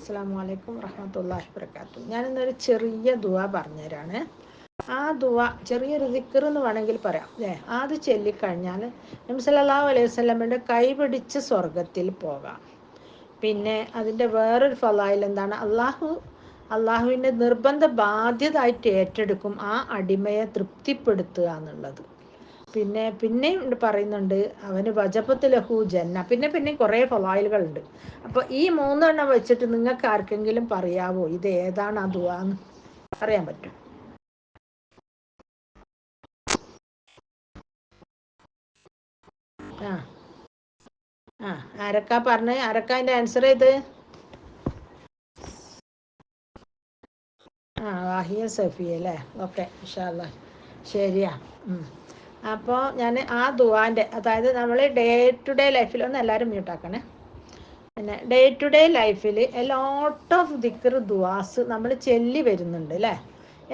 അസ്സാം വലൈക്കും വറഹമത്തല്ലാഹി വർക്കാത്തു ഞാനിന്നൊരു ചെറിയ ദുവ പറഞ്ഞുതരാണ് ആ ദുവ ചെറിയൊരു ദിക്കർ എന്ന് വേണമെങ്കിൽ പറയാം. അല്ലേ അത് ചൊല്ലിക്കഴിഞ്ഞാൽ സല്ലല്ലാഹു അലൈഹി വസ്ലമിന്റെ കൈ പിടിച്ച് സ്വർഗത്തിൽ പോകാം. പിന്നെ അതിന്റെ വേറൊരു ഫലായിൽ എന്താണ്? അള്ളാഹു അള്ളാഹുവിന്റെ നിർബന്ധ ബാധ്യതയായിട്ട് ഏറ്റെടുക്കും ആ അടിമയെ തൃപ്തിപ്പെടുത്തുക എന്നുള്ളത്. പിന്നെ പിന്നെയും പറയുന്നുണ്ട് അവന് വജപ്പത്ത് ലഹു ജന്ന. പിന്നെ പിന്നെ കുറേ ഫലായിലുകളുണ്ട്. അപ്പോൾ ഈ മൂന്നെണ്ണം വെച്ചിട്ട് നിങ്ങൾക്ക് ആർക്കെങ്കിലും പറയാവോ? ഇത് ഏതാണ് ആ പറയാൻ പറ്റും. ആ ആ ആരക്കാ പറഞ്ഞ്? ആരക്കാ അതിന്റെ ആൻസർ ഇത്? ആ വാഹിയ സഫിയ അല്ലേ? ഓക്കെ ഇഷാല്ല ശരിയാ. അപ്പോൾ ഞാൻ ആ ദുവാന്റെ അതായത് നമ്മൾ ഡേ ടു ഡേ ലൈഫിൽ ഒന്ന് എല്ലാവരും മ്യൂട്ടാക്കണേ പിന്നെ ഡേ ടു ഡേ ലൈഫിൽ എ ലോട്ട് ഓഫ് ദിക്കർ ദുവാസ് നമ്മൾ ചെല്ലി വരുന്നുണ്ട് അല്ലേ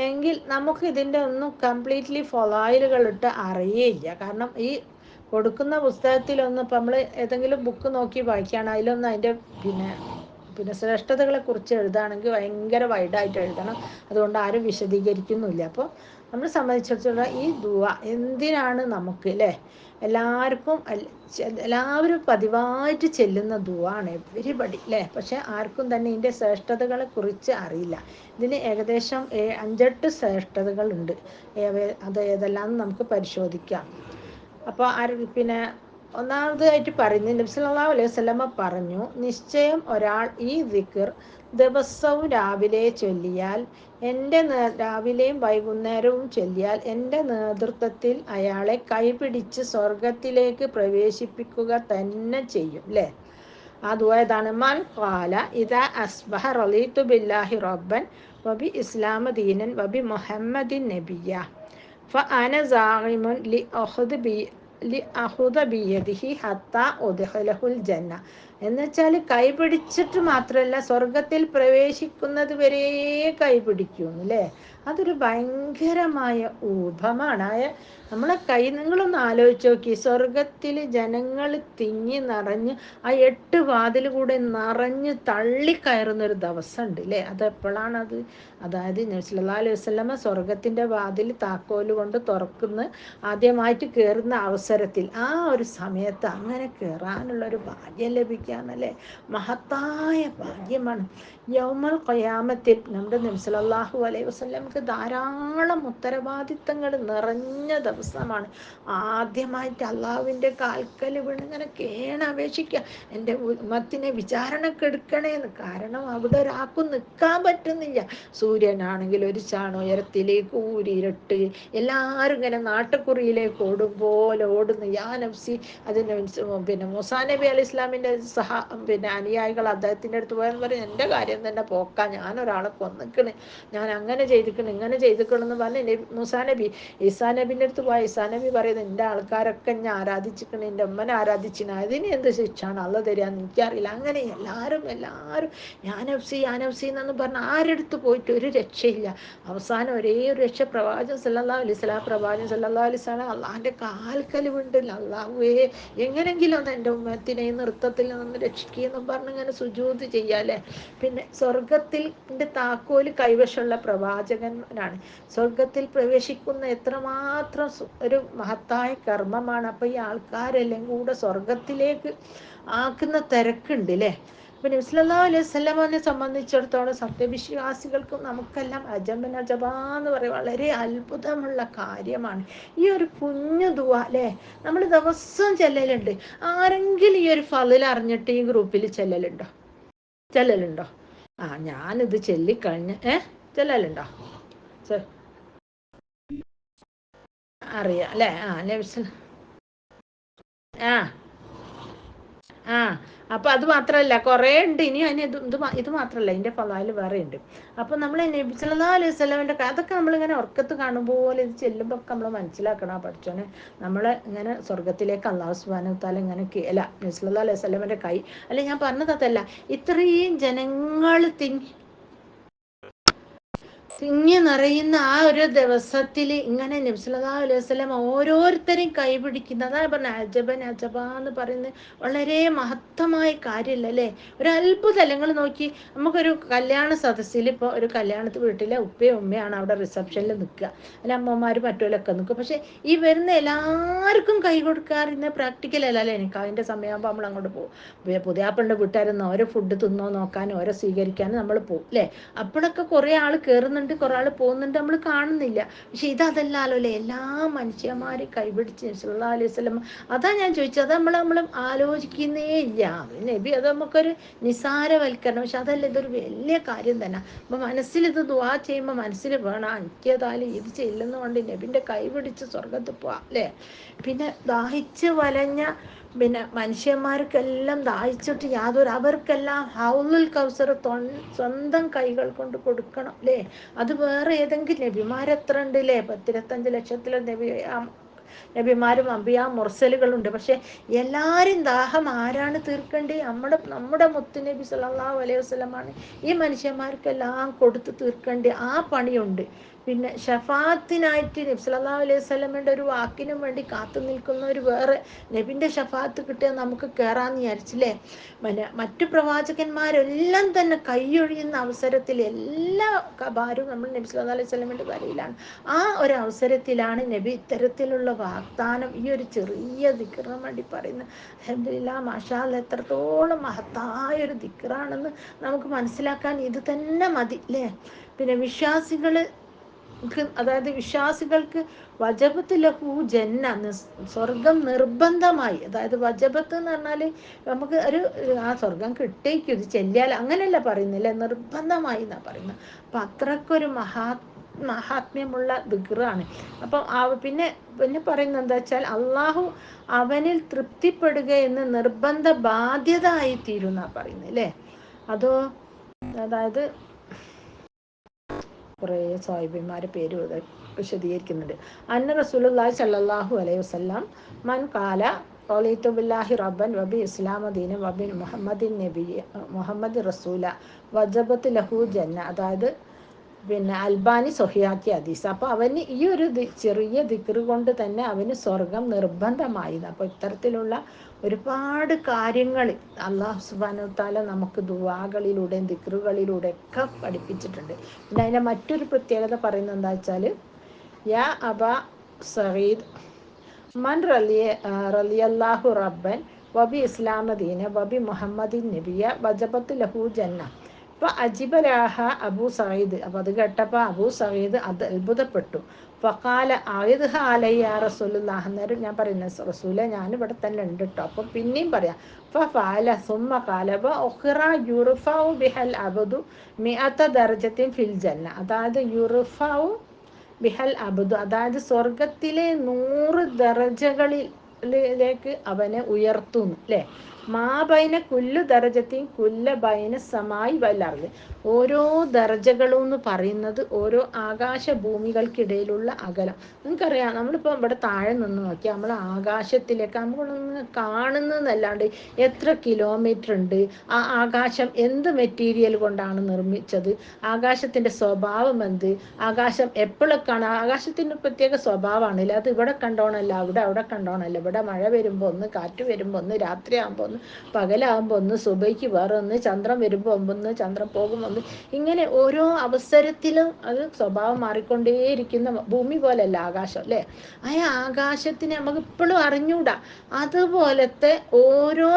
എങ്കിൽ നമുക്ക് ഇതിന്റെ ഒന്നും കംപ്ലീറ്റ്ലി ഫൊളായിലുകളിട്ട് അറിയേയില്ല. കാരണം ഈ കൊടുക്കുന്ന പുസ്തകത്തിലൊന്നും ഇപ്പം നമ്മൾ ഏതെങ്കിലും ബുക്ക് നോക്കി വായിക്കുകയാണ് അതിലൊന്നും അതിന്റെ പിന്നെ പിന്നെ ശ്രേഷ്ഠതകളെ കുറിച്ച് എഴുതുകയാണെങ്കിൽ ഭയങ്കര വൈഡായിട്ട് എഴുതണം. അതുകൊണ്ട് ആരും വിശദീകരിക്കുന്നില്ല അപ്പോൾ നമ്മളെ സംബന്ധിച്ചിടത്തോളം ഈ ദുവ എന്തിനാണ് നമുക്ക് അല്ലേ എല്ലാവർക്കും എല്ലാവരും പതിവായിട്ട് ചെല്ലുന്ന ദുവാണ് എവരിബഡി അല്ലേ പക്ഷെ ആർക്കും തന്നെ ഇതിന്റെ ശ്രേഷ്ഠതകളെ കുറിച്ച് അറിയില്ല. ഇതിന് ഏകദേശം അഞ്ചെട്ട് ശ്രേഷ്ഠതകളുണ്ട്. അത് ഏതെല്ലാം നമുക്ക് പരിശോധിക്കാം. അപ്പോൾ ആര് പിന്നെ ഒന്നാമതായിട്ട് പറഞ്ഞു നബ്സല്ലാ അലൈഹി സ്വലമ പറഞ്ഞു നിശ്ചയം ഒരാൾ ഈ ദിക്കർ ദിവസവും രാവിലെ ചൊല്ലിയാൽ എന്റെ രാവിലെയും വൈകുന്നേരവും ചൊല്ലിയാൽ എന്റെ നേതൃത്വത്തിൽ അയാളെ കൈപിടിച്ച് സ്വർഗത്തിലേക്ക് പ്രവേശിപ്പിക്കുക തന്നെ ചെയ്യും. അല്ലേ ദുആതാണ് മൻ ഖാല ഇദാ അസ്ബഹ റളീതു ബില്ലാഹി റബ്ബൻ വബി ഇസ്ലാമ ദീനൻ വബി മുഹമ്മദിൻ നബിയ ഫഅന സാഹിമുൻ ലി ഒഹദ് ബി لأخذ بيده حتى أدخله الجنة. എന്നുവെച്ചാൽ കൈ പിടിച്ചിട്ട് മാത്രമല്ല സ്വർഗത്തിൽ പ്രവേശിക്കുന്നത് വരെ കൈപിടിക്കും അല്ലേ? അതൊരു ഭയങ്കരമായ ഊപമാണ് നമ്മളെ കൈ നിങ്ങളൊന്ന് ആലോചിച്ച് നോക്കി. സ്വർഗത്തിൽ ജനങ്ങൾ തിങ്ങി നിറഞ്ഞ് ആ എട്ട് വാതിൽ കൂടെ നിറഞ്ഞ് തള്ളിക്കയറുന്ന ഒരു ദിവസം ഉണ്ട് അല്ലേ അത്? അതായത് നബ്സല്ലാ അലൈഹി വസ്ലമ സ്വർഗത്തിന്റെ വാതിൽ താക്കോൽ കൊണ്ട് തുറക്കുന്ന ആദ്യമായിട്ട് കയറുന്ന അവസരത്തിൽ ആ ഒരു സമയത്ത് അങ്ങനെ കയറാനുള്ള ഒരു ഭാഗ്യം ലഭിക്കാന്നല്ലേ മഹത്തായ ഭാഗ്യമാണ്. യൗമൽ കൊയാമത്തിൽ നമ്മുടെ നബ്സലാഹു അലൈഹി വസ്ലമക്ക് ധാരാളം ഉത്തരവാദിത്തങ്ങൾ നിറഞ്ഞ ദിവസമാണ്. ആദ്യമായിട്ട് അള്ളാഹുവിന്റെ കാൽക്കൽ വീണ് ഇങ്ങനെ കേണ അപേക്ഷിക്കുക എന്റെ ഉമ്മത്തിനെ വിചാരണക്കെടുക്കണേന്ന് കാരണം അവിടെ ഒരാൾക്കും നിൽക്കാൻ പറ്റുന്നില്ല. സൂര്യനാണെങ്കിൽ ഒരു ചാണ് ഉയരത്തിലേക്ക് ഊരിരട്ട് എല്ലാവരും ഇങ്ങനെ നാട്ടുകുറിയിലേക്ക് ഓടും പോലെ ഓടുന്നു. യാ നഫ്സി അതിന് പിന്നെ മുസാ നബി അലി ഇസ്ലാമിന്റെ സഹ പിന്നെ അനുയായികൾ അദ്ദേഹത്തിന്റെ അടുത്ത് പോയെന്ന് പറയും എന്റെ കാര്യം തന്നെ പോക്ക. ഞാൻ ഒരാളെ കൊന്നിക്കണ്. ഞാൻ അങ്ങനെ ചെയ്തിക്കണം ഇങ്ങനെ ചെയ്തിക്കണമെന്ന് പറഞ്ഞ് മുസാ നബി ഈസാ നബിന്റെ അടുത്ത് പോയ. ഈസാ നബി പറയുന്നത് എന്റെ ആൾക്കാരൊക്കെ ഞാൻ ആരാധിച്ചിക്കണ് എന്റെ ഉമ്മനെ ആരാധിച്ചിന്. അതിന് എന്ത് ശിക്ഷാണ് അള്ള തരികയെന്ന് എനിക്കറിയില്ല. അങ്ങനെ എല്ലാവരും എല്ലാവരും ഞാനഫ്സി ഞാനഫ്സി എന്നൊന്ന് പറഞ്ഞ് ആരെടുത്ത് പോയിട്ട് ഒരു രക്ഷയില്ല. അവസാനം ഒരേ ഒരു രക്ഷ പ്രവാചകൻ സല്ലാ അലിസ്ലാം പ്രവാചകൻ സല്ലാ അലിസ്ലാം അള്ളാഹിന്റെ കാൽക്കലുണ്ട് അള്ളാഹുവേ എങ്ങനെങ്കിലും ഒന്ന് എന്റെ ഉമ്മത്തിനെ നൃത്തത്തിൽ നിന്ന് രക്ഷിക്കുകയെന്നും പറഞ്ഞ് ഇങ്ങനെ സുജൂത് ചെയ്യാല്ലേ? പിന്നെ സ്വർഗത്തിൽ താക്കോൽ കൈവശമുള്ള പ്രവാചകനാണ്. സ്വർഗത്തിൽ പ്രവേശിക്കുന്ന എത്രമാത്രം ഒരു മഹത്തായ കർമ്മമാണ്. അപ്പൊ ഈ ആൾക്കാരെല്ലാം കൂടെ സ്വർഗത്തിലേക്ക് ആക്കുന്ന തിരക്കുണ്ട് അല്ലേ അപ്പം നബ്സല്ലാ അലൈഹി സ്വലമിനെ സംബന്ധിച്ചിടത്തോളം സത്യവിശ്വാസികൾക്കും നമുക്കെല്ലാം അജമൻ അജബ എന്ന് പറയും വളരെ അത്ഭുതമുള്ള കാര്യമാണ്. ഈ ഒരു കുഞ്ഞു ദുവ അല്ലേ? നമ്മൾ ദിവസവും ചെല്ലലുണ്ട്. ആരെങ്കിലും ഈ ഒരു ഫലിൽ അറിഞ്ഞിട്ട് ഈ ഗ്രൂപ്പിൽ ചെല്ലലുണ്ടോ? ചെല്ലലുണ്ടോ? ആ ഞാനിത് ചെല്ലിക്കഴിഞ്ഞ് ഏ? ചെല്ലലുണ്ടോ? അറിയാം അല്ലേ? ആ നബ്സ് ആ. ആ അപ്പോൾ അത് മാത്രമല്ല കുറേ ഉണ്ട്. ഇനി അതിന് ഇത് ഇത് ഇത് മാത്രമല്ല ഇതിന്റെ ഫലായിൽ വേറെ ഉണ്ട്. അപ്പോൾ നമ്മൾ നബി സല്ലാ അലൈഹി സ്വലമിന്റെ അതൊക്കെ നമ്മളിങ്ങനെ ഉറക്കത്ത് കാണുമ്പോൾ ഇത് ചെല്ലുമ്പോൾ ഒക്കെ നമ്മൾ മനസ്സിലാക്കണം പഠിച്ചോനെ നമ്മളെ ഇങ്ങനെ സ്വർഗത്തിലേക്ക് അള്ളാഹു സുബാന താല ഇങ്ങനെ അല്ല നബി സല്ലാ അലൈഹി സ്വലമിന്റെ കൈ. അല്ലെ ഞാൻ പറഞ്ഞത് അതല്ല ഇത്രയും ജനങ്ങൾ തിങ്ങി തിങ്ങി നിറയുന്ന ആ ഒരു ദിവസത്തിൽ ഇങ്ങനെ നബ്സല്ലാ അലൈഹി വസല്ലം ഓരോരുത്തരെയും കൈപിടിക്കുന്ന അതാണ് പറഞ്ഞ അജബൻ അജബ എന്ന് പറയുന്നത് വളരെ മഹത്തമായ കാര്യമല്ല അല്ലേ? ഒരു അത്ഭുതമല്ല നിങ്ങൾ നോക്കി നമുക്കൊരു കല്യാണ സദസ്സിൽ ഇപ്പോൾ ഒരു കല്യാണത്തിൽ വീട്ടിലെ ഉപ്പയും ഉമ്മയാണ് അവിടെ റിസപ്ഷനിൽ നിൽക്കുക. അല്ല അമ്മമാർ മറ്റുള്ളവരൊക്കെ നിൽക്കുക പക്ഷേ ഈ വരുന്ന എല്ലാവർക്കും കൈ കൊടുക്കാറിന്ന് പ്രാക്ടിക്കൽ അല്ല അല്ലേ? എനിക്ക് അതിന്റെ സമയമാകുമ്പോൾ നമ്മൾ അങ്ങോട്ട് പോകും. പുതിയാപ്പിളുടെ വീട്ടുകാരെന്ന് ഓരോ ഫുഡ് തിന്നോ നോക്കാനോ ഓരോ സ്വീകരിക്കാനും നമ്മൾ പോകും അല്ലേ? അപ്പോഴൊക്കെ കുറേ ആൾ കയറുന്നുണ്ട്. കുറെ ആൾ പോകുന്നുണ്ട് നമ്മൾ കാണുന്നില്ല. പക്ഷെ ഇതല്ലല്ലോ അല്ലേ എല്ലാ മനുഷ്യന്മാരെയും കൈപിടിച്ച് സല്ലാ അലൈഹി സ്വലം അതാ ഞാൻ ചോദിച്ചത് അത് നമ്മൾ നമ്മൾ ആലോചിക്കുന്നേ ഇല്ല. നബി അത് നമുക്കൊരു നിസാരവൽക്കരണം പക്ഷെ അതല്ല ഇതൊരു വലിയ കാര്യം തന്നെ. അപ്പം മനസ്സിൽ ഇത് ദുവാ ചെയ്യുമ്പോൾ മനസ്സിൽ വേണം എനിക്കേതായാലും ഇത് ചെല്ലുന്നതുകൊണ്ട് നബിന്റെ കൈ പിടിച്ച് സ്വർഗത്ത് പോവാം. അല്ലേ? പിന്നെ ദാഹിച്ച് വലഞ്ഞ പിന്നെ മനുഷ്യന്മാർക്കെല്ലാം ദാഹിച്ചിട്ട് യാതൊരു അവർക്കെല്ലാം ഹൗലുൽ കൗസർ സ്വന്തം കൈകൾ കൊണ്ട് കൊടുക്കണം അല്ലേ അത് വേറെ ഏതെങ്കിലും നബിമാരെത്ര ഉണ്ട് അല്ലേ പത്തിരത്തഞ്ച് ലക്ഷത്തിലെ നബി നബിമാരും അമ്പിയ മുർസലുകളുണ്ട്. പക്ഷെ എല്ലാവരും ദാഹം ആരാണ് തീർക്കേണ്ടത്? നമ്മുടെ നമ്മുടെ മുത്തു നബി സല്ലാ അലൈഹി വസല്ലമാണ് ഈ മനുഷ്യന്മാർക്കെല്ലാം കൊടുത്ത് തീർക്കേണ്ട ആ പണിയുണ്ട്. പിന്നെ ഷഫാത്തിനായിട്ട് നബി അലൈഹി വസല്ലമയുടെ ഒരു വാക്കിനും വേണ്ടി കാത്തു ഒരു വേറെ നബിന്റെ ഷഫാത്ത് കിട്ടിയാൽ നമുക്ക് കയറാമെന്ന് വിചാരിച്ചില്ലേ? പിന്നെ മറ്റു പ്രവാചകന്മാരെല്ലാം തന്നെ കൈയൊഴിയുന്ന അവസരത്തിൽ എല്ലാ കബാരും നമ്മൾ നബി സല്ലല്ലാഹു അലൈഹി വസല്ലമയുടെ തലയിലാണ്. ആ ഒരു അവസരത്തിലാണ് നബി ഇത്തരത്തിലുള്ള വാഗ്ദാനം ഈ ഒരു ചെറിയ ദിക്കറിന് വേണ്ടി പറയുന്നത്. അലഹമില്ല മാഷാൽ എത്രത്തോളം മഹത്തായ ഒരു ദിക്കറാണെന്ന് നമുക്ക് മനസ്സിലാക്കാൻ ഇത് തന്നെ മതി അല്ലേ? പിന്നെ വിശ്വാസികൾ അതായത് വിശ്വാസികൾക്ക് വജപത്ത് ലഹു ജന്ന സ്വർഗം നിർബന്ധമായി. അതായത് വജപത്ത് എന്ന് പറഞ്ഞാൽ നമുക്ക് ഒരു ആ സ്വർഗം കിട്ടേക്കും ഇത് ചെല്ലിയാൽ അങ്ങനെയല്ല പറയുന്നില്ല? നിർബന്ധമായി എന്നാ പറയുന്നത്. അപ്പൊ അത്രക്കൊരു മഹാ മഹാത്മ്യമുള്ള ദിഗ്റാണ് അപ്പം പിന്നെ പിന്നെ പറയുന്നത് എന്താ വെച്ചാൽ അള്ളാഹു അവനിൽ തൃപ്തിപ്പെടുക എന്ന് നിർബന്ധ ബാധ്യത ആയിത്തീരുന്ന പറയുന്നത് അല്ലേ? അതോ അതായത് കുറേ സാഹിബിമാരെ പേര് വിശദീകരിക്കുന്നുണ്ട്. അന്ന റസൂലുള്ളാഹി സല്ലല്ലാഹു അലൈഹി വസല്ലം മൻ കാല റളിതു ബില്ലാഹി റബ്ബൻ വബി ഇസ്ലാമ ദീന വബി മുഹമ്മദിൻ നബി മുഹമ്മദ് റസൂല വജബത്ത് ലഹു ജന്ന അതായത് പിന്നെ അൽബാനി സൊഹിയാക്കിയ ഹദീസ്. അപ്പോൾ അവന് ഈ ഒരു ചെറിയ ദിക്റ് കൊണ്ട് തന്നെ അവന് സ്വർഗം നിർബന്ധമായി അപ്പോൾ ഇത്തരത്തിലുള്ള ഒരുപാട് കാര്യങ്ങൾ അള്ളാഹു താല നമുക്ക് ദുവാകളിലൂടെയും ദിക്റുകളിലൂടെ ഒക്കെ പഠിപ്പിച്ചിട്ടുണ്ട്. പിന്നെ അതിന്റെ മറ്റൊരു പ്രത്യേകത പറയുന്നത് എന്താ വെച്ചാൽ യാ അബ സഹീദ് മൻ റലിയ റലിയല്ലാഹു റബ്ബൻ വബി ഇസ്ലാമദീന വബി മുഹമ്മദിൻ നബിയ വജബത്ത് ലഹു ജന്ന അപ്പോൾ അജിബലാഹ അബൂ സഈദ് അപ്പൊ അത് കേട്ടപ്പോ അബൂ സഈദ് അത് അത്ഭുതപ്പെട്ടു. ഫക്കാല ആയത് ഹാലയ്യ റസൂലുല്ലാഹ് അന്നേരം ഞാൻ പറയുന്നത് റസൂലെ ഞാൻ ഇവിടെ തന്നെ ഉണ്ട് കേട്ടോ അപ്പോൾ പിന്നെയും പറയാം ഫാല സുമ ഒഖിറ യുറുഫാവു ബിഹൽ അബുദു മിഅത്ത ദർജത്തിൻ ഫിൽ ജന്ന. അതായത് യുറുഫാവു ബിഹൽ അബുദു അതായത് സ്വർഗത്തിലെ നൂറ് ദർജകളിലേക്ക് അവനെ ഉയർത്തുന്നു അല്ലേ മാബൈന കുല്ലു ദർജത്തിൻ കുല്ല ബൈന സമായി വല്ലറിത് ഓരോ ദർജകളും എന്ന് പറയുന്നത് ഓരോ ആകാശ ഭൂമികൾക്കിടയിലുള്ള അകലം. നിങ്ങൾക്കറിയാം നമ്മളിപ്പോൾ ഇവിടെ താഴെ നിന്ന് നോക്കിയാൽ നമ്മൾ ആകാശത്തിലേക്ക് നമ്മളൊന്ന് കാണുന്നതല്ലാണ്ട് എത്ര കിലോമീറ്റർ ഉണ്ട് ആ ആകാശം എന്ത് മെറ്റീരിയൽ കൊണ്ടാണ് നിർമ്മിച്ചത്? ആകാശത്തിന്റെ സ്വഭാവം എന്ത്? ആകാശം എപ്പോഴൊക്കെയാണ്? ആകാശത്തിന്റെ പ്രത്യേക സ്വഭാവമാണല്ലോ? അത് ഇവിടെ കണ്ടോണല്ല? അവിടെ അവിടെ കണ്ടോണല്ല? ഇവിടെ മഴ വരുമ്പോൾ ഒന്ന് കാറ്റ് വരുമ്പോൾ ഒന്ന് രാത്രിയാകുമ്പോൾ ഒന്ന് പകലാകുമ്പോൾ ഒന്ന് സുബൈക്ക് വേറെ ഒന്ന് ചന്ദ്രൻ വരുമ്പോൾ ഒന്ന് ചന്ദ്രൻ പോകുമ്പോൾ ഒന്ന് ഇങ്ങനെ ഓരോ അവസരത്തിലും അത് സ്വഭാവം മാറിക്കൊണ്ടേയിരിക്കുന്ന ഭൂമി പോലെയല്ല ആകാശം അല്ലേ? ആ ആകാശത്തിന് നമുക്ക് ഇപ്പോഴും അറിഞ്ഞൂടാ. അതുപോലത്തെ ഓരോ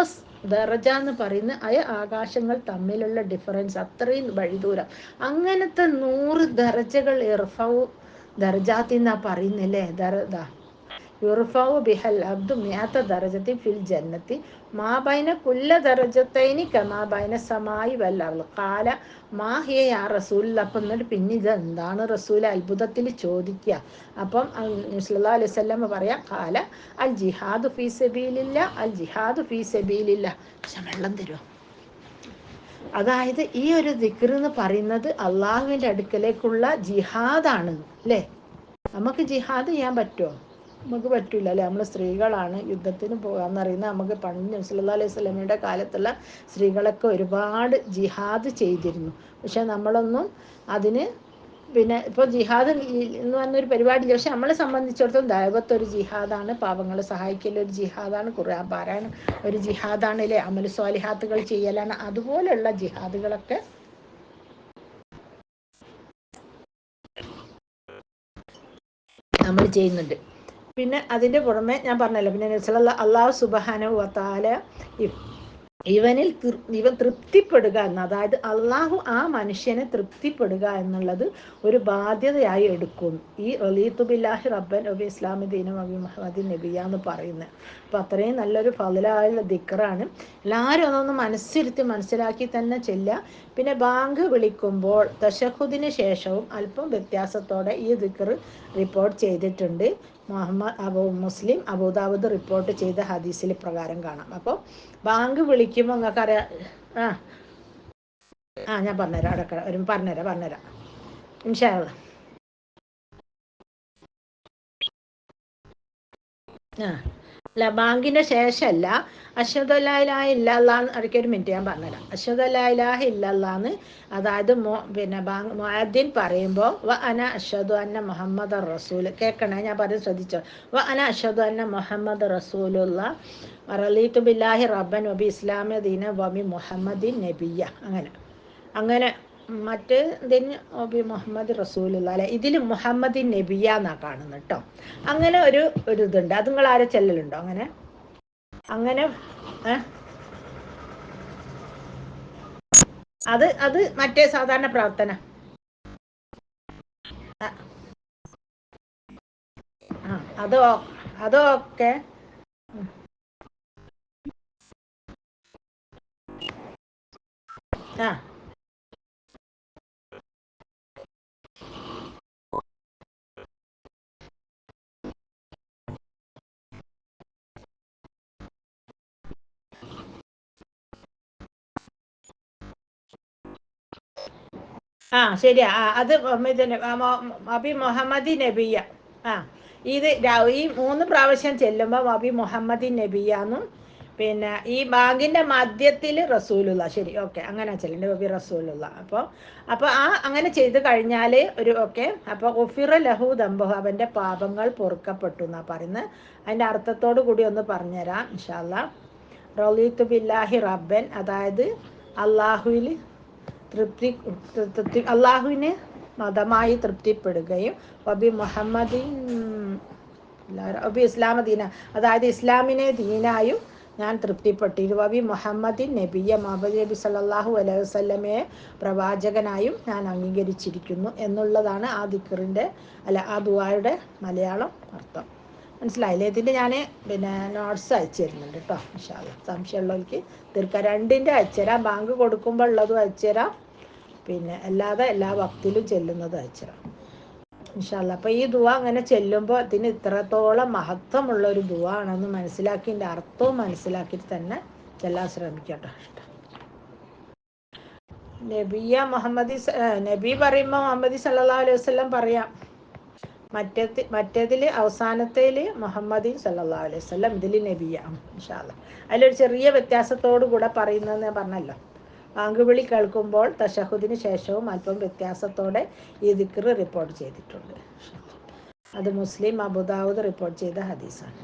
ദർജ എന്ന് പറയുന്ന ആ ആകാശങ്ങൾ തമ്മിലുള്ള ഡിഫറൻസ് അത്രയും വഴിദൂരം. അങ്ങനത്തെ നൂറ് ദർജകൾ ഇർഫവും ദർജാത്തിന്നാ പറയുന്നില്ലേ? ദർദ യുർഫാവു ബിഹൽ അബ്ദു മിയാത്ത ദറജത്തി ഫിൽ ജന്നത്തി മാ ബൈന കുല്ല ദറജത്തൈനി കമാ ബൈന സമായി വല്ല കാല മാ ഹിയ യാ റസൂൽ അപ്പം എന്നിട്ട് പിന്നെ ഇത് എന്താണ് റസൂൽ അത്ഭുതത്തിൽ ചോദിക്കുക. അപ്പം സല്ലല്ലാഹു അലൈഹി വസല്ലം പറയാം കാല അൽ ജിഹാദു ഫീ സബീലില്ല അൽ ജിഹാദു ഫീ സബീലില്ല. പക്ഷെ വെള്ളം തരുമോ അതായത് ഈ ഒരു ദിക്ർ എന്ന് പറയുന്നത് അള്ളാഹുവിന്റെ അടുക്കലേക്കുള്ള ജിഹാദാണ് അല്ലേ? നമുക്ക് ജിഹാദ് ചെയ്യാൻ പറ്റുമോ നമുക്ക് പറ്റൂല അല്ലേ? നമ്മൾ സ്ത്രീകളാണ് യുദ്ധത്തിന് പോകാമെന്നറിയുന്നത് നമുക്ക് പണ്ട് നബ്സല്ലാ അലൈഹി സ്വലമയുടെ കാലത്തുള്ള സ്ത്രീകളൊക്കെ ഒരുപാട് ജിഹാദ് ചെയ്തിരുന്നു. പക്ഷെ നമ്മളൊന്നും അതിന് പിന്നെ ഇപ്പോൾ ജിഹാദ് എന്ന് പറഞ്ഞൊരു പരിപാടി പക്ഷെ നമ്മളെ സംബന്ധിച്ചിടത്തോളം ദൈവത്തൊരു ജിഹാദാണ് പാവങ്ങളെ സഹായിക്കൽ ഒരു ജിഹാദാണ് ഖുർആൻ പാരായണം ഒരു ജിഹാദാണ് അല്ലേ? അമൽ സ്വാലിഹാത്തുകൾ ചെയ്യലാണ്. അതുപോലെയുള്ള ജിഹാദുകളൊക്കെ നമ്മൾ ചെയ്യുന്നുണ്ട്. പിന്നെ അതിന്റെ പുറമെ ഞാൻ പറഞ്ഞല്ലോ പിന്നെ അള്ളാഹു സുബഹാന ഇവനിൽ ഇവൻ തൃപ്തിപ്പെടുക എന്ന അതായത് അള്ളാഹു ആ മനുഷ്യനെ തൃപ്തിപ്പെടുക എന്നുള്ളത് ഒരു ബാധ്യതയായി എടുക്കും. ഈ ബില്ലാഹി റബ്ബൻ നബി ഇസ്ലാമി ദീനം അബി മുഹമ്മദ് നബിയ എന്ന് പറയുന്നത് അപ്പം അത്രയും നല്ലൊരു ഫലായ ദിക്കറാണ് എല്ലാവരും അതൊന്ന് മനസ്സിരുത്തി മനസ്സിലാക്കി തന്നെ ചെല്ലുക. പിന്നെ ബാങ്ക് വിളിക്കുമ്പോൾ ദശഹുദിന് ശേഷവും അല്പം വ്യത്യാസത്തോടെ ഈ ദിക്കർ റിപ്പോർട്ട് ചെയ്തിട്ടുണ്ട്. മുഹമ്മദ് അബു മുസ്ലിം അബൂദാബുദ് റിപ്പോർട്ട് ചെയ്ത ഹദീസിൽ പ്രകാരം കാണാം. അപ്പോൾ ബാങ്ക് വിളിക്കുമ്പോൾ നിങ്ങൾക്ക് അറിയാ ആ ആ ഞാൻ പറഞ്ഞുതരാം അടക്ക ഒരു പറഞ്ഞുതരാം പറഞ്ഞുതരാം. ഇൻഷാള്ള ആ. ബാങ്കിന്റെ ശേഷമല്ല. ഇലാഹ ഇല്ലല്ലാന്ന് ഇടയ്ക്ക് ഒരു മിനിറ്റ് ഞാൻ പറഞ്ഞുതരാം. ഇലാഹ ഇല്ലല്ലാന്ന് അതായത് മോ പിന്നെ ബാങ്ക് മുഅദ്ദിൻ പറയുമ്പോൾ വ അന അഷ്ഹദു അന്ന മുഹമ്മദ് റസൂൽ കേൾക്കണേ? ഞാൻ പറഞ്ഞ് ശ്രദ്ധിച്ചോ? വ അന അഷ്ഹദു അന്ന മുഹമ്മദ് റസൂലുള്ള റലീത്തു ബില്ലാഹി റബ്ബൻ വബി ഇസ്ലാമദീന വബി മുഹമ്മദിൻ നബിയ അങ്ങനെ. അങ്ങനെ മറ്റ് ഇതിന് ഒബി മുഹമ്മദ് റസൂലുള്ള അല്ലെ? ഇതിൽ മുഹമ്മദ് നബിയ എന്നാ കാണുന്നത് കേട്ടോ അങ്ങനെ ഒരു ഒരു ഇതുണ്ട് അത് നിങ്ങൾ ആരെ ചെല്ലലുണ്ടോ അങ്ങനെ? അങ്ങനെ അത് അത് മറ്റേ സാധാരണ പ്രാർത്ഥന. അതോ അതോ ഒക്കെ. ആ. ആ ശരിയാ. ആ അത് അബി മുഹമ്മദി നബിയ. ആ ഇത് ഈ മൂന്ന് പ്രാവശ്യം ചെല്ലുമ്പോൾ അബി മുഹമ്മദി നബിയാന്നും പിന്നെ ഈ ബാങ്കിന്റെ മധ്യത്തിൽ റസൂലുള്ള. ശരി ഓക്കെ. അങ്ങനെ ചെല്ലുണ്ട് അബി റസൂലുള്ള. അപ്പോൾ അപ്പോൾ ആ അങ്ങനെ ചെയ്ത് കഴിഞ്ഞാൽ ഒരു ഓക്കെ. അപ്പോൾ ഒഫിറ ലഹു ദംബഹു അവന്റെ പാപങ്ങൾ പൊറുക്കപ്പെട്ടു എന്നാ പറയുന്നത് അതിന്റെ അർത്ഥത്തോടു കൂടി ഒന്ന് പറഞ്ഞുതരാം ഇൻഷാല്ല ബില്ലാഹി റബ്ബൻ അതായത് അള്ളാഹുവിൽ തൃപ്തി തൃപ്തി അള്ളാഹുവിനെ മതമായി തൃപ്തിപ്പെടുകയും വബി മുഹമ്മദിൻ വബി ഇസ്ലാമ ദീന അതായത് ഇസ്ലാമിനെ ദീനായും ഞാൻ തൃപ്തിപ്പെട്ടിരുന്നു. വബി മുഹമ്മദിൻ നബിയ മുഹമ്മദ് നബി സല്ലാഹു അലൈഹി വസ്ലമയെ പ്രവാചകനായും ഞാൻ അംഗീകരിച്ചിരിക്കുന്നു എന്നുള്ളതാണ് ആ ദിക്കറിന്റെ അല്ല ആ ദുവായുടെ മലയാളം അർത്ഥം. മനസ്സിലായില്ലേ? ഇതിന്റെ ഞാൻ പിന്നെ നോട്ട്സ് അയച്ചു തരുന്നുണ്ട് കേട്ടോ ഇൻഷാല്ല സംശയമുള്ളവർക്ക് തീർക്കാം. രണ്ടിന്റെ അയച്ചുതരാം ബാങ്ക് കൊടുക്കുമ്പോൾ ഉള്ളതും അയച്ചുതരാം പിന്നെ അല്ലാതെ എല്ലാ ഭക്തിയിലും ചെല്ലുന്നത് അയച്ചുതരാം ഇൻഷാല്ല അപ്പോൾ ഈ ദുവ അങ്ങനെ ചെല്ലുമ്പോൾ ഇതിന് ഇത്രത്തോളം മഹത്വമുള്ള ഒരു ദുവ ആണെന്ന് മനസ്സിലാക്കി എന്റെ അർത്ഥവും മനസ്സിലാക്കിയിട്ട് തന്നെ ചെല്ലാൻ ശ്രമിക്കട്ടോ ഇഷ്ടം. നബിയ മുഹമ്മദി നബി പറയുമ്പോൾ മുഹമ്മദി സല്ലാ അലൈഹി വസ്ലം പറയാം മറ്റേത് മറ്റേതിൽ അവസാനത്തേൽ മുഹമ്മദീൻ സല്ലാ അലൈഹി സ്വല്ലം ഇതിൽ നബിയാണ് ഇൻഷാല്ല അതിലൊരു ചെറിയ വ്യത്യാസത്തോടു കൂടെ പറയുന്നതെന്ന് പറഞ്ഞല്ലോ. വാങ്കുവിളി കേൾക്കുമ്പോൾ തഷഹുദിന് ശേഷവും അല്പം വ്യത്യാസത്തോടെ ഈ ദിക്ർ റിപ്പോർട്ട് ചെയ്തിട്ടുണ്ട്. അത് മുസ്ലിം അബുദാവുദ് റിപ്പോർട്ട് ചെയ്ത ഹദീസാണ്.